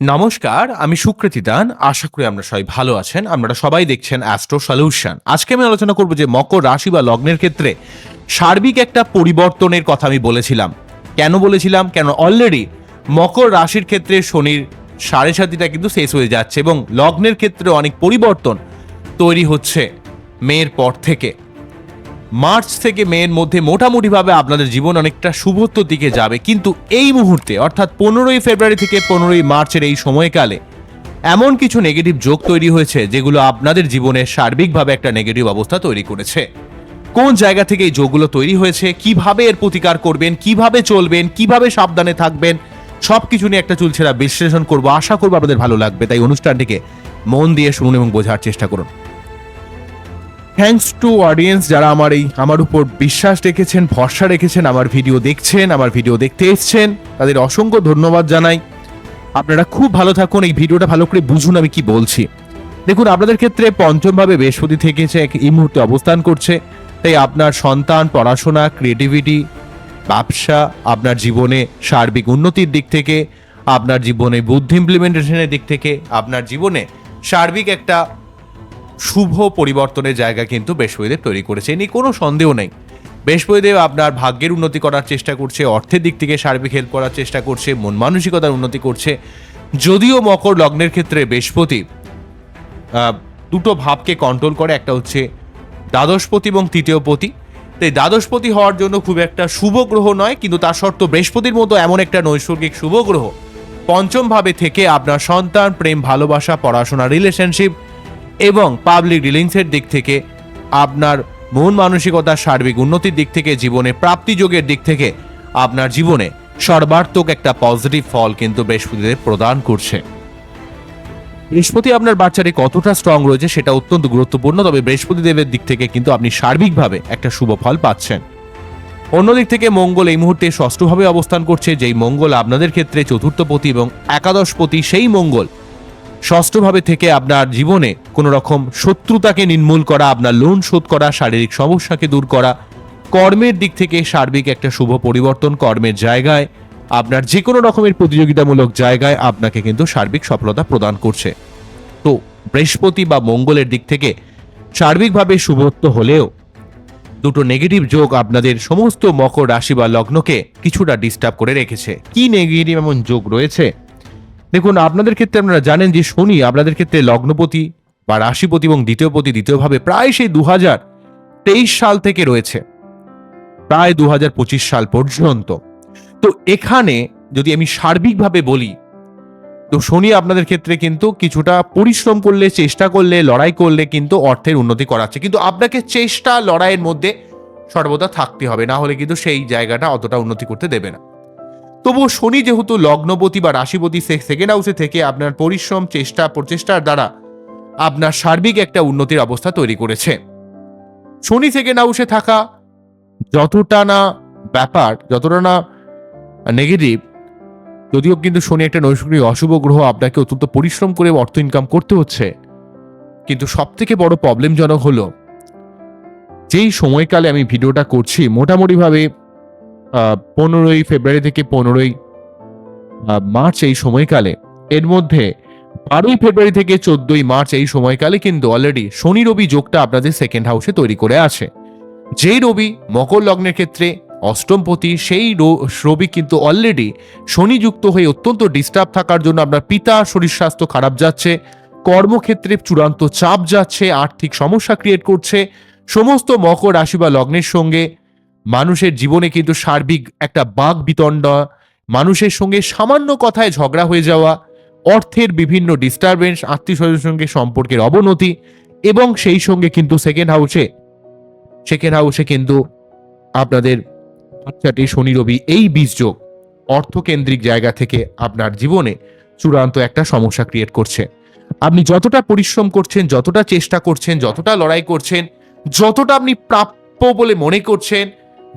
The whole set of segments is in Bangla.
নমস্কার, আমি সুকৃতি দান। আশা করি আমরা সবাই ভালো আছেন। আপনারা সবাই দেখছেন অ্যাস্ট্রো সলিউশন আজকে আমি আলোচনা করব যে মকর রাশি বা লগ্নের ক্ষেত্রে সার্বিক একটা পরিবর্তনের কথা আমি বলেছিলাম। কেন বলেছিলাম? কেন অলরেডি মকর রাশির ক্ষেত্রে শনির সাড়ে সাতিটা কিন্তু শেষ হয়ে যাচ্ছে এবং লগ্নের ক্ষেত্রে অনেক পরিবর্তন তৈরি হচ্ছে মেয়ের পর থেকে। মার্চ থেকে মেয়ের মধ্যে মোটামুটিভাবে আপনাদের জীবন অনেকটা শুভত্ব দিকে যাবে। কিন্তু এই মুহূর্তে, অর্থাৎ পনেরোই ফেব্রুয়ারি থেকে পনেরোই মার্চের এই সময়কালে, এমন কিছু নেগেটিভ যোগ তৈরি হয়েছে, যেগুলো আপনাদের জীবনে সার্বিকভাবে একটা নেগেটিভ অবস্থা তৈরি করেছে। কোন জায়গা থেকে এই যোগগুলো তৈরি হয়েছে, কীভাবে এর প্রতিকার করবেন, কীভাবে চলবেন, কীভাবে সাবধানে থাকবেন সব কিছু নিয়ে একটা চুলছেরা বিশ্লেষণ করব। আশা করব আপনাদের ভালো লাগবে। তাই অনুষ্ঠানটিকে মন দিয়ে শুনুন এবং বোঝার চেষ্টা করুন। থ্যাঙ্কস টু অডিয়েন্স যারা আমার এই, আমার উপর বিশ্বাস রেখেছেন, ভরসা রেখেছেন, আমার ভিডিও দেখছেন, আমার ভিডিও দেখতে এসছেন, তাদের অসংখ্য ধন্যবাদ জানাই। আপনারা খুব ভালো থাকুন, এই ভিডিওটা ভালো করে বুঝুন আমি কি বলছি। দেখুন, আপনাদের ক্ষেত্রে পঞ্চমভাবে বৃহস্পতি থেকেছে এক এই মুহূর্তে অবস্থান করছে। তাই আপনার সন্তান, পড়াশোনা ক্রিয়েটিভিটি ব্যবসা, আপনার জীবনে সার্বিক উন্নতির দিক থেকে, আপনার জীবনে বুদ্ধি ইমপ্লিমেন্টেশনের দিক থেকে, আপনার জীবনে সার্বিক একটা শুভ পরিবর্তনের জায়গা কিন্তু বৃহস্পতিদেব তৈরি করেছে। এ কোনো সন্দেহ নেই। বৃহস্পতিদেব আপনার ভাগ্যের উন্নতি করার চেষ্টা করছে, অর্থের দিক থেকে সার্বিক হেল্প করার চেষ্টা করছে, মন মানসিকতার উন্নতি করছে। যদিও মকর লগ্নের ক্ষেত্রে বৃহস্পতি দুটো ভাবকে কন্ট্রোল করে, একটা হচ্ছে দ্বাদশপতি এবং তৃতীয়পতি তাই দ্বাদশপতি হওয়ার জন্য খুব একটা শুভ গ্রহ নয়, কিন্তু তার সত্ত্বেও বৃহস্পতির মতো এমন একটা নৈসর্গিক শুভ গ্রহ। পঞ্চমভাবে থেকে আপনার সন্তান, প্রেম, ভালোবাসা, পড়াশোনা রিলেশনশিপ এবং পাবলিক ডিলিংসের দিক থেকে আপনার মন মানসিকতার সার্বিক উন্নতির দিক থেকে, জীবনে প্রাপ্তিযোগের দিক থেকে আপনার জীবনে সর্বার্থক একটা পজিটিভ ফল কিন্তু বৃহস্পতিদেব প্রদান করছে। বৃহস্পতি আপনার বাচ্চারে কতটা স্ট্রং রয়েছে সেটা অত্যন্ত গুরুত্বপূর্ণ, তবে বৃহস্পতি দেবের দিক থেকে কিন্তু আপনি সার্বিকভাবে একটা শুভ ফল পাচ্ছেন। অন্যদিক থেকে মঙ্গল এই মুহূর্তে ষষ্ঠভাবে অবস্থান করছে, যেই মঙ্গল আপনাদের ক্ষেত্রে চতুর্থপতি এবং একাদশপতি, সেই মঙ্গল ষষ্ঠভাবে থেকে আপনার জীবনে কোনো রকম শত্রুতাকে নির্মূল করা, আপনার লোন শোধ করা, শারীরিক সমস্যাকে দূর করা, কর্মের দিক থেকে সার্বিক একটা শুভ পরিবর্তন কর্মের জায়গায়, আপনার যে কোনো রকমের প্রতিযোগিতামূলক জায়গায় আপনাকে কিন্তু সার্বিক সফলতা প্রদান করছে। তো বৃহস্পতি বা মঙ্গলের দিক থেকে সার্বিকভাবে শুভত্ব হলেও দুটো নেগেটিভ যোগ আপনাদের সমস্ত মকর রাশি বা লগ্নকে কিছুটা ডিস্টার্ব করে রেখেছে। কি নেগেটিভ এমন যোগ রয়েছে? দেখুন, আপনাদের ক্ষেত্রে আপনারা জানেন যে শনি আপনাদের ক্ষেত্রে লগ্নপতি বা রাশিপতি এবং দ্বিতীয়পতি, দ্বিতীয়ভাবে প্রায় সেই দু তেইশ সাল থেকে রয়েছে। প্রায় দু হাজার পঁচিশ সাল পর্যন্ত। তো এখানে যদি আমি সার্বিকভাবে বলি, তো শনি আপনাদের ক্ষেত্রে কিন্তু কিছুটা পরিশ্রম করলে, চেষ্টা করলে, লড়াই করলে কিন্তু অর্থের উন্নতি করাচ্ছে। কিন্তু আপনাকে চেষ্টা, লড়াইয়ের মধ্যে সর্বদা থাকতে হবে, না হলে কিন্তু সেই জায়গাটা অতটা উন্নতি করতে দেবে না। তবুও শনি যেহেতু লগ্নপতি বা রাশিপতি সেকেন্ড হাউসে থেকে আপনার পরিশ্রম, চেষ্টা, প্রচেষ্টার দ্বারা আপনার সার্বিক একটা উন্নতির অবস্থা তৈরি করেছে। শনি সেকেন্ড হাউসে থাকা যতটা না ব্যাপার, যতটা না নেগেটিভ যদিও কিন্তু শনি একটা নৈসর্গিক অশুভ গ্রহ, আপনাকে অত্যন্ত পরিশ্রম করে অর্থ ইনকাম করতে হচ্ছে। কিন্তু সব থেকে বড় প্রবলেমজনক হলো, যেই সময়কালে আমি ভিডিওটা করছি, মোটামুটিভাবে পনেরোই ফেব্রুয়ারি থেকে পনেরোই মার্চ এই সময়কালে। এর মধ্যে বারোই ফেব্রুয়ারি থেকে চোদ্দই মার্চ এই সময়কালে কিন্তু অলরেডি শনি রবি যোগটা আপনাদের সেকেন্ড হাউসে তৈরি করে আছে। যেই রবি মকর লগ্নের ক্ষেত্রে অষ্টমপতি সেই রবি কিন্তু অলরেডি শনিযুক্ত হয়ে অত্যন্ত ডিস্টার্ব থাকার জন্য আপনার পিতা শরীর স্বাস্থ্য খারাপ যাচ্ছে, কর্মক্ষেত্রে চূড়ান্ত চাপ যাচ্ছে, আর্থিক সমস্যা ক্রিয়েট করছে। সমস্ত মকর রাশি বা লগ্নের সঙ্গে মানুষের জীবনে কিন্তু সার্বিক একটা বাঘ বিতণ্ডা, মানুষের সঙ্গে সামান্য কথায় ঝগড়া হয়ে যাওয়া, অর্থের বিভিন্ন ডিস্টারবেন্স আত্মীয় স্বজনের সঙ্গে সম্পর্কের অবনতি এবং সেই সঙ্গে কিন্তু সেকেন্ড হাউসে সেকেন্ড হাউসে কিন্তু আপনাদের বাচ্চাটি শনি রবি এই বীজযোগ অর্থকেন্দ্রিক জায়গা থেকে আপনার জীবনে চূড়ান্ত একটা সমস্যা ক্রিয়েট করছে। আপনি যতটা পরিশ্রম করছেন, যতটা চেষ্টা করছেন, যতটা লড়াই করছেন, যতটা আপনি প্রাপ্য বলে মনে করছেন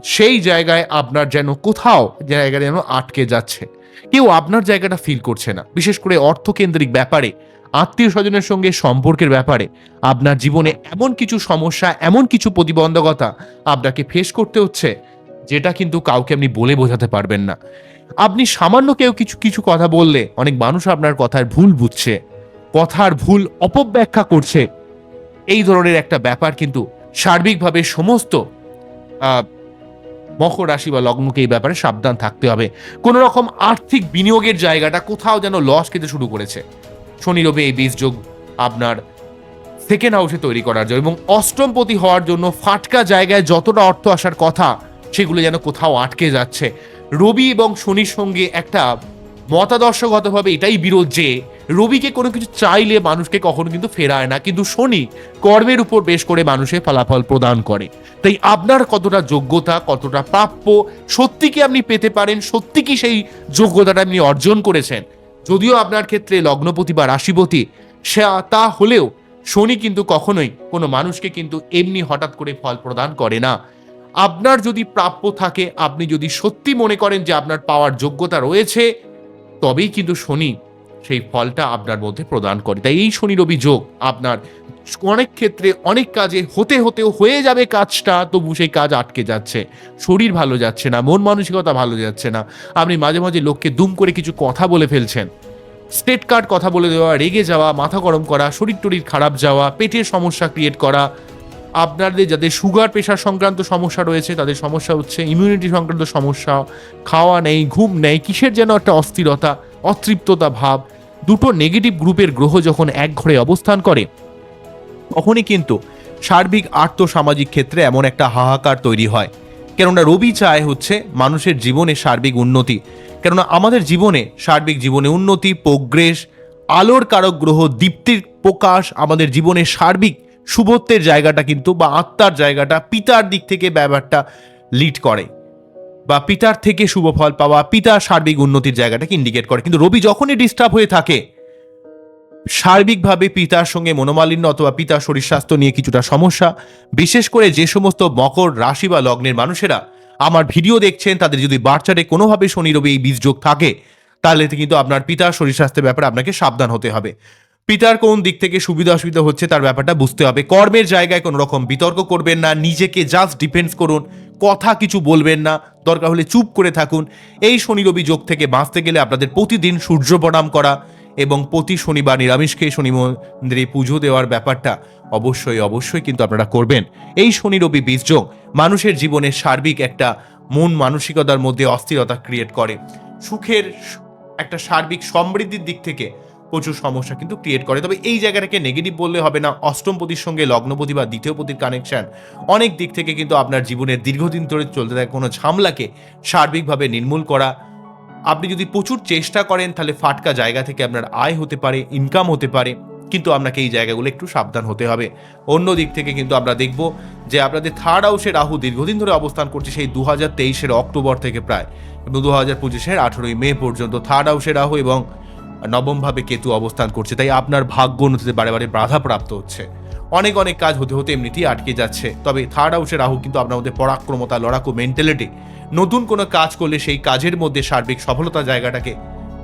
সেই জায়গায় আপনার যেন কোথাও জায়গা যেন আটকে যাচ্ছে। কেউ আপনার জায়গাটা ফিল করছে না। বিশেষ করে অর্থকেন্দ্রিক ব্যাপারে, আত্মীয় স্বজনের সঙ্গে সম্পর্কের ব্যাপারে, আপনার জীবনে এমন কিছু সমস্যা, এমন কিছু প্রতিবন্ধকতা আপনাকে ফেস করতে হচ্ছে, যেটা কিন্তু কাউকে আপনি বলে বোঝাতে পারবেন না। আপনি সামান্য কেউ কিছু কিছু কথা বললে অনেক মানুষ আপনার কথার ভুল বুঝছে, কথার ভুল অপব্যাখ্যা করছে। এই ধরনের একটা ব্যাপার কিন্তু সার্বিকভাবে সমস্ত মকর রাশি বা লগ্নকে এই ব্যাপারে সাবধান থাকতে হবে। কোনো রকম আর্থিক বিনিয়োগের জায়গাটা কোথাও যেন লস খেতে শুরু করেছে। শনি রবি এই বীজ যোগ আপনার সেকেন্ড হাউসে তৈরি করার জন্য এবং অষ্টমপতি হওয়ার জন্য ফাটকা জায়গায় যতটা অর্থ আসার কথা, সেগুলো যেন কোথাও আটকে যাচ্ছে। রবি এবং শনির সঙ্গে একটা মতাদর্শগতভাবে এটাই বিরোধ যে রবিকে কোনো কিছু চাইলে মানুষকে কখনো কিন্তু ফেরায় না, কিন্তু শনি কর্মের উপর বেশ করে মানুষের ফলাফল প্রদান করে। তাই আপনার কতটা যোগ্যতা, কতটা প্রাপ্য, সত্যি কি আপনি পেতে পারেন, সত্যি কি সেই যোগ্যতাটা আপনি অর্জন করেছেন? যদিও আপনার ক্ষেত্রে লগ্নপতি বা রাশিপতি, সে তা হলেও শনি কিন্তু কখনোই কোনো মানুষকে কিন্তু এমনি হঠাৎ করে ফল প্রদান করে না। আপনার যদি প্রাপ্য থাকে, আপনি যদি সত্যি মনে করেন যে আপনার পাওয়ার যোগ্যতা রয়েছে তবেই কিন্তু শনি সেই ফলটা আপনার মধ্যে প্রদান করে। তাই এই শনি রবি যোগ আপনার অনেক ক্ষেত্রে অনেক কাজে হতে হতেও হয়ে যাবে কাজটা, তবু সেই কাজ আটকে যাচ্ছে। শরীর ভালো যাচ্ছে না, মন মানসিকতা ভালো যাচ্ছে না। আপনি মাঝে মাঝে লোককে দুম করে কিছু কথা বলে ফেলছেন। স্টেট কার্ড কথা বলে দেওয়া, রেগে যাওয়া, মাথা গরম করা, শরীর টরির খারাপ যাওয়া, পেটের সমস্যা ক্রিয়েট করা আপনাদের যাদের সুগার, প্রেশার সংক্রান্ত সমস্যা রয়েছে, তাদের সমস্যা হচ্ছে ইমিউনিটি সংক্রান্ত সমস্যা, খাওয়া নেই, ঘুম নেই, কিসের যেন একটা অস্থিরতা, অতৃপ্ততা ভাব, দুটো নেগেটিভ গ্রুপের গ্রহ যখন এক ঘরে অবস্থান করে, তখনই কিন্তু সার্বিক আর্থসামাজিক ক্ষেত্রে এমন একটা হাহাকার তৈরি হয়। কেননা রবি চায় হচ্ছে মানুষের জীবনে সার্বিক উন্নতি। কেননা আমাদের জীবনে সার্বিক জীবনে উন্নতি প্রোগ্রেস আলোর কারক গ্রহ, দীপ্তির প্রকাশ আমাদের জীবনে সার্বিক শুভত্বের জায়গাটা কিন্তু বা আত্মার জায়গাটা পিতার দিক থেকে ব্যাপারটা লিড করে বা পিতার থেকে শুভ ফল পাওয়া, পিতার সার্বিক উন্নতির জায়গাটাকে ইন্ডিকেট করে। কিন্তু রবি যখনই ডিস্টার্ব হয়ে থাকে, সার্বিকভাবে পিতার সঙ্গে মনোমালিন্য অথবা পিতার শরীর স্বাস্থ্য নিয়ে কিছুটা সমস্যা, বিশেষ করে যে সমস্ত মকর রাশি বা লগ্নের মানুষেরা আমার ভিডিও দেখছেন, তাদের যদি বাচ্চাটে কোনোভাবে শনি, রবি এই বীজ যোগ থাকে, তাহলে কিন্তু আপনার পিতার শরীর স্বাস্থ্যের ব্যাপারে আপনাকে সাবধান হতে হবে। পিতার কোন দিক থেকে সুবিধা অসুবিধা হচ্ছে তার ব্যাপারটা বুঝতে হবে। কর্মের জায়গায় কোনো রকম বিতর্ক করবেন না, নিজেকে জাস্ট ডিফেন্স করুন, কথা কিছু বলবেন না, দরকার হলে চুপ করে থাকুন। এই শনি রবি যোগ থেকে বাঁচতে গেলে আপনাদের প্রতিদিন সূর্য প্রণাম করা এবং প্রতি শনিবার নিরামিষ খেয়ে শনি মন্দিরে পুজো দেওয়ার ব্যাপারটা অবশ্যই অবশ্যই কিন্তু আপনারা করবেন। এই শনি রবি বীজ যোগ মানুষের জীবনে সার্বিক একটা মন মানসিকতার মধ্যে অস্থিরতা ক্রিয়েট করে। সুখের একটা সার্বিক সমৃদ্ধির দিক থেকে প্রচুর সমস্যা কিন্তু ক্রিয়েট করে। তবে এই জায়গাটাকে নেগেটিভ বললে হবে না। অষ্টমপতির সঙ্গে লগ্নপতি বা দ্বিতীয়পতির কানেকশন অনেক দিক থেকে কিন্তু আপনার জীবনের দীর্ঘদিন ধরে চলতে থাকে। কোনো ঝামলাকে সার্বিকভাবে নির্মূল করা। আপনি যদি প্রচুর চেষ্টা করেন, তাহলে ফাটকা জায়গা থেকে আপনার আয় হতে পারে ইনকাম হতে পারে। কিন্তু আপনাকে এই জায়গাগুলো একটু সাবধান হতে হবে। অন্য দিক থেকে কিন্তু আমরা দেখব যে আপনাদের থার্ড হাউসে রাহু দীর্ঘদিন ধরে অবস্থান করছে সেই দু হাজার তেইশের অক্টোবর থেকে প্রায়। এবং দু হাজার পঁচিশের আঠেরোই মে পর্যন্ত থার্ড হাউসে রাহু এবং নবমভাবে কেতু অবস্থান করছে, তাই আপনার ভাগ্য উন্নতিতে বারে বারে বাধাপ্রাপ্ত হচ্ছে। অনেক অনেক কাজ হতে হতে এমনিতেই আটকে যাচ্ছে। তবে থার্ড হাউসে রাহু কিন্তু আপনার মধ্যে পরাক্রমতা, লড়াকু মেন্টালিটি নতুন কোনো কাজ করলে সেই কাজের মধ্যে সার্বিক সফলতা জায়গাটাকে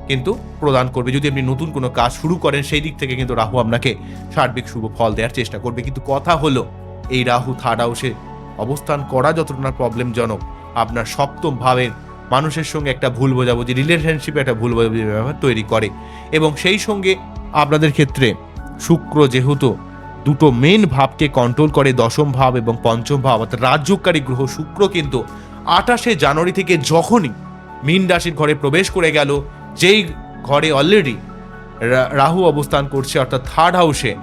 কিন্তু প্রদান করবে। যদি আপনি নতুন কোনো কাজ শুরু করেন, সেই দিক থেকে কিন্তু রাহু আপনাকে সার্বিক শুভ ফল দেওয়ার চেষ্টা করবে। কিন্তু কথা হলো, এই রাহু থার্ড হাউসে অবস্থান করা যতটা প্রবলেমজনক আপনার সপ্তম ভাবের মানুষের সঙ্গে একটা ভুল বোঝাবুঝি রিলেশনশিপে একটা ভুল বোঝাবুঝি ব্যাপার তৈরি করে। এবং সেই সঙ্গে আপনাদের ক্ষেত্রে শুক্র যেহেতু দুটো মেন ভাবকে কন্ট্রোল করে, দশম ভাব এবং পঞ্চম ভাব, অর্থাৎ রাজ্যকারী গ্রহ শুক্র কিন্তু আঠাশে জানুয়ারি থেকে যখনই মীন রাশির ঘরে প্রবেশ করে গেল, যেই ঘরে অলরেডি রাহু অবস্থান করছে, অর্থাৎ থার্ড হাউসে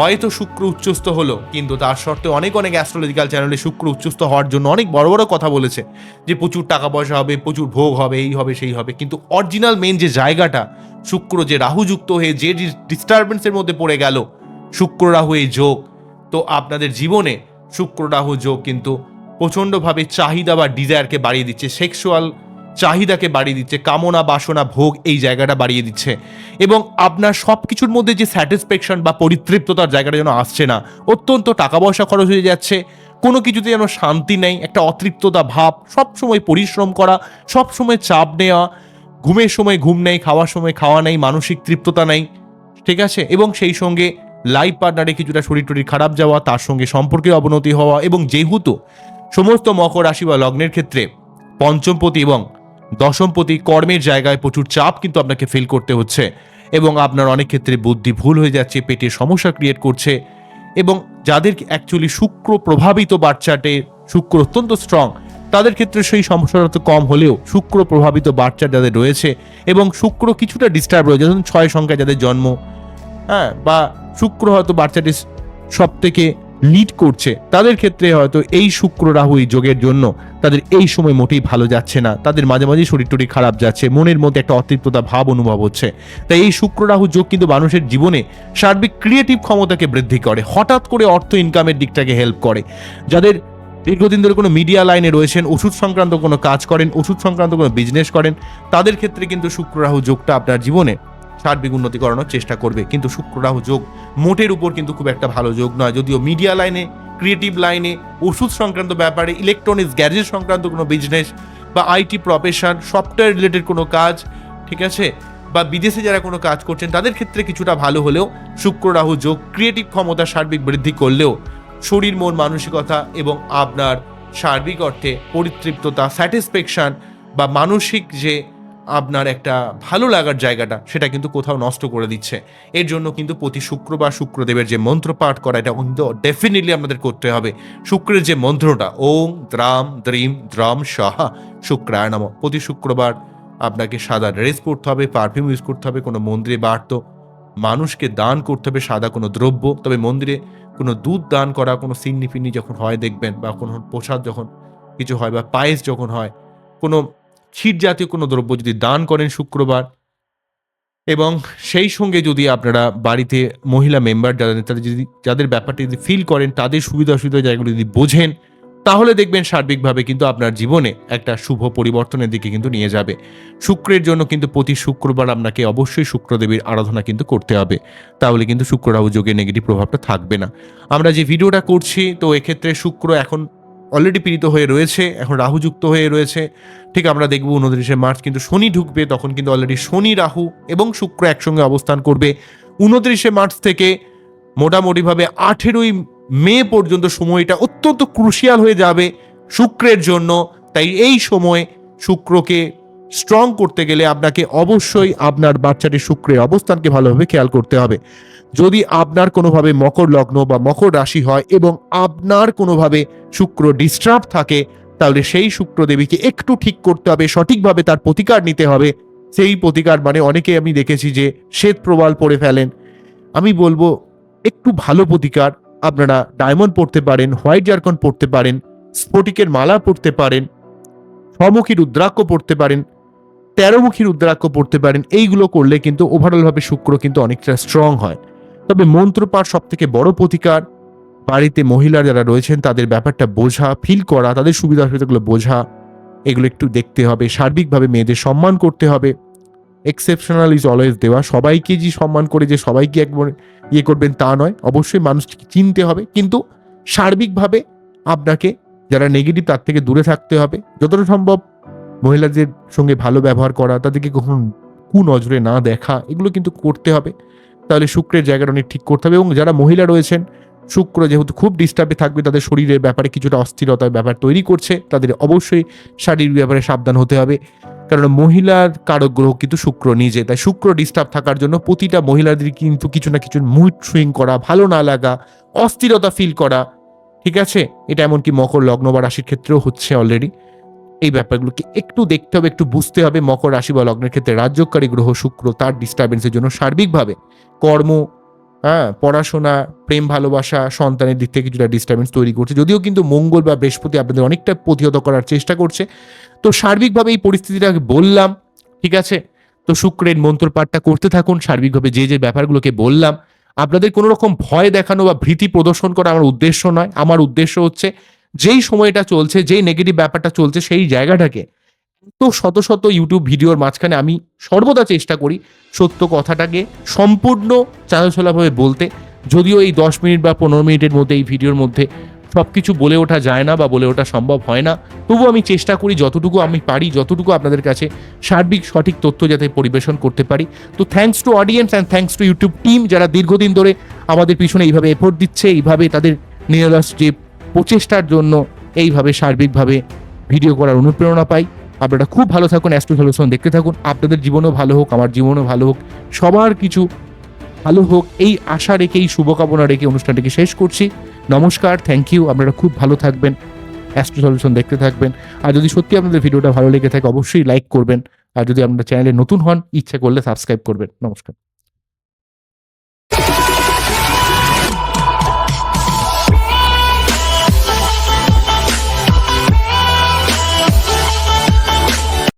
হয়তো শুক্র উচ্চস্থ হলো, কিন্তু তার সত্ত্বে অনেক অনেক অ্যাস্ট্রোলজিক্যাল চ্যানেলে শুক্র উচ্চস্থ হওয়ার জন্য অনেক বড় বড় কথা বলেছে যে প্রচুর টাকা পয়সা হবে, প্রচুর ভোগ হবে, এই হবে, সেই হবে। কিন্তু অরিজিনাল মেন যে জায়গাটা, শুক্র যে রাহুযুক্ত হয়ে যে ডিস্টারবেন্সের মধ্যে পড়ে গেল, শুক্র রাহু এই যোগ। তো আপনাদের জীবনে শুক্র রাহু যোগ কিন্তু প্রচণ্ডভাবে চাহিদা বা ডিজায়ারকে বাড়িয়ে দিচ্ছে। সেক্সুয়াল চাহিদাকে বাড়িয়ে দিচ্ছে, কামনা, বাসনা, ভোগ এই জায়গাটা বাড়িয়ে দিচ্ছে। এবং আপনার সব কিছুর মধ্যে যে স্যাটিসফ্যাকশন বা পরিতৃপ্ততার জায়গাটা যেন আসছে না, অত্যন্ত টাকা পয়সা খরচ হয়ে যাচ্ছে, কোনো কিছুতে যেন শান্তি নেই, একটা অতৃপ্ততা ভাব সব সময় পরিশ্রম করা সব সময় চাপ নেওয়া, ঘুমের সময় ঘুম নেই, খাওয়ার সময় খাওয়া নেই, মানসিক তৃপ্ততা নেই, ঠিক আছে? এবং সেই সঙ্গে লাইফ পার্টনারে কিছুটা শরীর টরির খারাপ যাওয়া, তার সঙ্গে সম্পর্কের অবনতি হওয়া এবং যেহেতু সমস্ত মকর রাশি বা লগ্নের ক্ষেত্রে পঞ্চমপতি এবং দশমপতি কর্মের জায়গায় প্রচুর চাপ কিন্তু আপনাকে ফিল করতে হচ্ছে এবং আপনার অনেক ক্ষেত্রে বুদ্ধি ভুল হয়ে যাচ্ছে, পেটে সমস্যা ক্রিয়েট করছে এবং যাদের অ্যাকচুয়ালি শুক্র প্রভাবিত বাচ্চাটে শুক্র অত্যন্ত স্ট্রং তাদের ক্ষেত্রে সেই সমস্যাটা তো কম হলেও শুক্র প্রভাবিত বাচ্চা যাদের রয়েছে এবং শুক্র কিছুটা ডিস্টার্ব রয়েছে, ধরুন ছয় সংখ্যায় যাদের জন্ম হ্যাঁ বা শুক্র হয়তো বাচ্চাটি সব থেকে লিড করছে। তাদের ক্ষেত্রে হয়তো এই শুক্র রাহু এই যোগের জন্য তাদের এই সময় মোটেই ভালো যাচ্ছে না। তাদের মাঝে মাঝে শরীর টরীর খারাপ যাচ্ছে, মনের মধ্যে একটা অতৃপ্ততা ভাব অনুভব হচ্ছে। তাই এই শুক্র রাহু যোগ কিন্তু মানুষের জীবনে সার্বিক ক্রিয়েটিভ ক্ষমতাকে বৃদ্ধি করে, হঠাৎ করে অর্থ ইনকামের দিকটাকে হেল্প করে। যাদের দীর্ঘদিন ধরে কোনো মিডিয়া লাইনে রয়েছেন, ওষুধ সংক্রান্ত কোনো কাজ করেন, ওষুধ সংক্রান্ত কোনো বিজনেস করেন, তাদের ক্ষেত্রে কিন্তু শুক্র রাহু যোগটা আপনার জীবনে সার্বিক উন্নতি করানোর চেষ্টা করবে। কিন্তু শুক্ররাহু যোগ মোটের উপর কিন্তু খুব একটা ভালো যোগ নয়। যদিও মিডিয়া লাইনে ক্রিয়েটিভ লাইনে ওষুধ সংক্রান্ত ব্যাপারে ইলেকট্রনিক্স গ্যাজেট সংক্রান্ত কোনো বিজনেস বা আইটি প্রফেশন সফটওয়্যার রিলেটেড কোনো কাজ, ঠিক আছে? বা বিদেশে যারা কোনো কাজ করছেন, তাদের ক্ষেত্রে কিছুটা ভালো হলেও শুক্র রাহু যোগ ক্রিয়েটিভ ক্ষমতা সার্বিক বৃদ্ধি করলেও শরীর, মন, মানসিকতা এবং আপনার সার্বিক অর্থে পরিতৃপ্ততা স্যাটিসফ্যাকশন বা মানসিক যে আপনার একটা ভালো লাগার জায়গাটা, সেটা কিন্তু কোথাও নষ্ট করে দিচ্ছে। এর জন্য কিন্তু প্রতি শুক্রবার শুক্রদেবের যে মন্ত্র পাঠ করা, এটা কিন্তু ডেফিনেটলি আমাদের করতে হবে। শুক্রের যে মন্ত্রটা ওম দ্রাম দ্রিম দ্রাম সাহা শুক্রায় নম। প্রতি শুক্রবার আপনাকে সাদা ড্রেস পরতে হবে পারফিউম ইউজ করতে হবে, কোনো মন্দিরে বাড়তো মানুষকে দান করতে হবে সাদা কোনো দ্রব্য। তবে মন্দিরে কোনো দুধ দান করা, কোনো সিন্নি ফিন্নি যখন হয় দেখবেন, বা কোনো প্রসাদ যখন কিছু হয়, বা পায়েস যখন হয়, কোনো ক্ষীর জাতীয় কোনো দ্রব্য যদি দান করেন শুক্রবার, এবং সেই সঙ্গে যদি আপনারা বাড়িতে মহিলা মেম্বার যাদের তাদের যদি, যাদের ব্যাপারটা যদি ফিল করেন, তাদের সুবিধা অসুবিধা জায়গাগুলো যদি বোঝেন, তাহলে দেখবেন সার্বিকভাবে কিন্তু আপনার জীবনে একটা শুভ পরিবর্তনের দিকে কিন্তু নিয়ে যাবে। শুক্রের জন্য কিন্তু প্রতি শুক্রবার আপনাকে অবশ্যই শুক্রদেবীর আরাধনা কিন্তু করতে হবে। তাহলে কিন্তু শুক্র রাহু যোগের নেগেটিভ প্রভাবটা থাকবে না। আমরা যে ভিডিওটা করছি, তো এক্ষেত্রে শুক্র এখন অলরেডি পীড়িত হয়ে রয়েছে, এখন রাহু যুক্ত হয়ে রয়েছে। ঠিক আমরা দেখব উনত্রিশে মার্চ, কিন্তু শনি ঢুকবে, তখন কিন্তু অলরেডি শনি, রাহু এবং শুক্র একসঙ্গে অবস্থান করবে। উনত্রিশে মার্চ থেকে মোটামুটিভাবে আঠেরোই মে পর্যন্ত সময়টা অত্যন্ত ক্রুশিয়াল হয়ে যাবে শুক্রের জন্য। তাই এই সময় শুক্রকে স্ট্রং করতে গেলে আপনাকে অবশ্যই আপনার বাচ্চাটির শুক্রের অবস্থানকে ভালোভাবে খেয়াল করতে হবে। যদি আপনার কোনোভাবে মকর লগ্ন বা মকর রাশি হয় এবং আপনার কোনোভাবে শুক্র ডিস্টার্ব থাকে, তাহলে সেই শুক্র দেবীকে একটু ঠিক করতে হবে, সঠিকভাবে তার প্রতিকার নিতে হবে। সেই প্রতিকার মানে অনেকে আমি দেখেছি যে শ্বেত প্রবাল পড়ে ফেলেন। আমি বলব, একটু ভালো প্রতিকার, আপনারা ডায়মন্ড পড়তে পারেন হোয়াইট জারকন পড়তে পারেন, স্ফটিকের মালা পড়তে পারেন স্বমুখী রুদ্রাক্ষ পড়তে পারেন তেরোমুখী রুদ্রাক্ষ পড়তে পারেন, এইগুলো করলে কিন্তু ওভারঅলভাবে শুক্র কিন্তু অনেকটা স্ট্রং হয়। তবে মন্ত্রপাঠ সব থেকে বড় প্রতিকার, বাড়িতে মহিলা যারা রয়েছেন, তাদের ব্যাপারটা বোঝা ফিল করা, তাদের সুবিধা অসুবিধাগুলো বোঝা, এগুলো একটু দেখতে হবে। সার্বিকভাবে মেয়েদের সম্মান করতে হবে। এক্সেপশনাল ইজ অলওয়েজ দেওয়া। সবাইকে যে সম্মান করে, যে সবাইকে একবার ইয়ে করবেন তা নয়। অবশ্যই মানুষটিকে চিনতে হবে। কিন্তু সার্বিকভাবে আপনাকে যারা নেগেটিভ তার থেকে দূরে থাকতে হবে। যতটা সম্ভব মহিলাদের সঙ্গে ভালো ব্যবহার করা, তাদেরকে কখনো কুনজরে না দেখা, এগুলো কিন্তু করতে হবে। তাহলে শুক্রের জায়গাটা অনেক ঠিক করতে হবে এবং যারা মহিলা রয়েছেন, শুক্র যেহেতু খুব ডিস্টার্বে থাকবে, তাদের শরীরের ব্যাপারে কিছুটা অস্থিরতার ব্যাপার তৈরি করছে, তাদের অবশ্যই শারীরিক ব্যাপারে সাবধান হতে হবে। কারণ মহিলার কারক গ্রহ কিন্তু শুক্র নিজে, তাই শুক্র ডিস্টার্ব থাকার জন্য প্রতিটা মহিলাদের কিন্তু কিছু না কিছু মুড সুইং করা, ভালো না লাগা, অস্থিরতা ফিল করা, ঠিক আছে? এটা এমনকি মকর, লগ্ন বা রাশির ক্ষেত্রেও হচ্ছে অলরেডি এই ব্যাপারগুলোকে একটু দেখতে হবে, একটু বুঝতে হবে। মকর রাশি বা লগ্নের ক্ষেত্রে রাজ্যকারী গ্রহ, শুক্র তার ডিস্টারবেন্সের জন্য সার্বিকভাবে কর্ম হ্যাঁ পড়াশোনা, প্রেম, ভালোবাসা, সন্তানের দিক থেকে কিছুটা ডিস্টারবেন্স তৈরি করছে। যদিও কিন্তু মঙ্গল বা বৃহস্পতি আপনাদের অনেকটা প্রতিহত করার চেষ্টা করছে। তো সার্বিকভাবে এই পরিস্থিতিটাকে বললাম, ঠিক আছে? তো শুক্রের মন্ত্রপাঠটা করতে থাকুন, সার্বিকভাবে যে যে ব্যাপারগুলোকে বললাম। আপনাদের কোনো রকম ভয় দেখানো বা ভীতি প্রদর্শন করা আমার উদ্দেশ্য নয়। আমার উদ্দেশ্য হচ্ছে যেই সময়টা চলছে, যেই নেগেটিভ ব্যাপারটা চলছে, সেই জায়গাটাকে তো শত শত ইউটিউব ভিডিওর মাঝখানে আমি সর্বদা চেষ্টা করি সত্য কথাটাকে সম্পূর্ণ চালচলাভাবে বলতে। যদিও এই দশ মিনিট বা পনেরো মিনিটের মধ্যে এই ভিডিওর মধ্যে সব কিছু বলে ওঠা যায় না বা বলে ওঠা সম্ভব হয় না। তবু আমি চেষ্টা করি যতটুকু আমি পারি, যতটুকু আপনাদের কাছে সার্বিক সঠিক তথ্য যাতে পরিবেশন করতে পারি। তো thanks to audience and thanks to YouTube team যারা দীর্ঘদিন ধরে আমাদের পিছনে এইভাবে এফোর্ট দিচ্ছে, এইভাবে তাদের নিরলস যে প্রচেষ্টার জন্য এইভাবে সার্বিকভাবে ভিডিও করার অনুপ্রেরণা পাই। আপনারা খুব ভালো থাকুন অ্যাস্ট্রো সলিউশন দেখতে থাকুন। আপনাদের জীবনও ভালো হোক, আমার জীবনও ভালো হোক, সবার কিছু ভালো হোক, এই আশা রেখে এই শুভকামনা রেখে অনুষ্ঠানটিকে শেষ করছি। নমস্কার থ্যাংক ইউ আপনারা খুব ভালো থাকবেন অ্যাস্ট্রো সলিউশন দেখতে থাকবেন। আর যদি সত্যি আপনাদের ভিডিওটা ভালো লেগে থাকে, অবশ্যই লাইক করবেন। আর যদি আপনারা চ্যানেলে নতুন হন, ইচ্ছা করলে সাবস্ক্রাইব করবেন। নমস্কার।